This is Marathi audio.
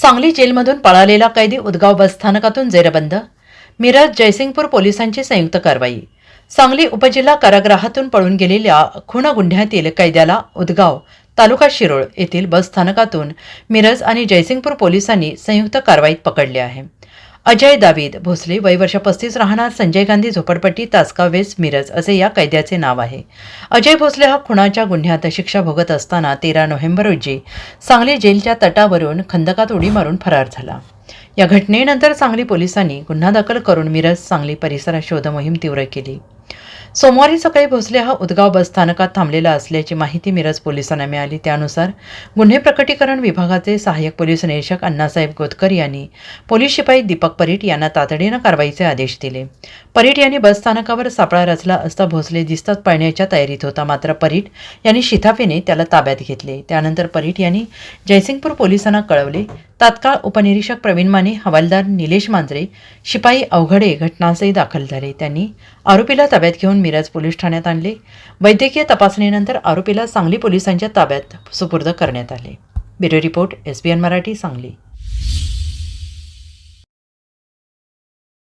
सांगली जेलमधून पळालेला कैदी उदगाव बसस्थानकातून जेरबंद. मिरज जयसिंगपूर पोलिसांची संयुक्त कारवाई. सांगली उपजिल्हा कारागृहातून पळून गेलेल्या खुणगुंढ्यातील कैद्याला उदगाव तालुका शिरोळ येथील बसस्थानकातून मिरज आणि जयसिंगपूर पोलिसांनी संयुक्त कारवाईत पकडले आहे. अजय दावीद भोसले वय वर्ष पस्तीस राहणार संजय गांधी झोपडपट्टी तासगाव वेस्ट मिरज असे या कैद्याचे नाव आहे. अजय भोसले हा खुणाच्या गुन्ह्यात शिक्षा भोगत असताना तेरा नोव्हेंबर रोजी सांगली जेलच्या तटावरून खंदकात उडी मारून फरार झाला. या घटनेनंतर सांगली पोलिसांनी गुन्हा दाखल करून मिरज सांगली परिसरात शोधमोहीम तीव्र केली. सोमवारी सकाळी भोसले हा उदगाव बस स्थानकात थांबलेला असल्याची माहिती मिरज पोलिसांना मिळाली. त्यानुसार गुन्हे प्रकटीकरण विभागाचे सहाय्यक पोलीस निरीक्षक अण्णासाहेब गोतकर यांनी पोलीस शिपाई दीपक परीट यांना तातडीनं कारवाईचे आदेश दिले. परीट यांनी बस स्थानकावर सापळा रचला असता भोसले दिसतात पळण्याच्या तयारीत होता. मात्र परीट यांनी शिथाफेने त्याला ताब्यात घेतले. त्यानंतर परीट यांनी जयसिंगपूर पोलिसांना कळवले. तात्काळ उपनिरीक्षक प्रवीण माने हवालदार निलेश मांजरे शिपाई अवघडे घटनास्थळी दाखल झाले. त्यांनी आरोपीला ताब्यात ताब्यात घेऊन मिरज पोलीस ठाण्यात आणले. वैद्यकीय तपासणीनंतर आरोपीला सांगली पोलिसांच्या ताब्यात सुपूर्द करण्यात आले. Bureau report S Marathi Sangli.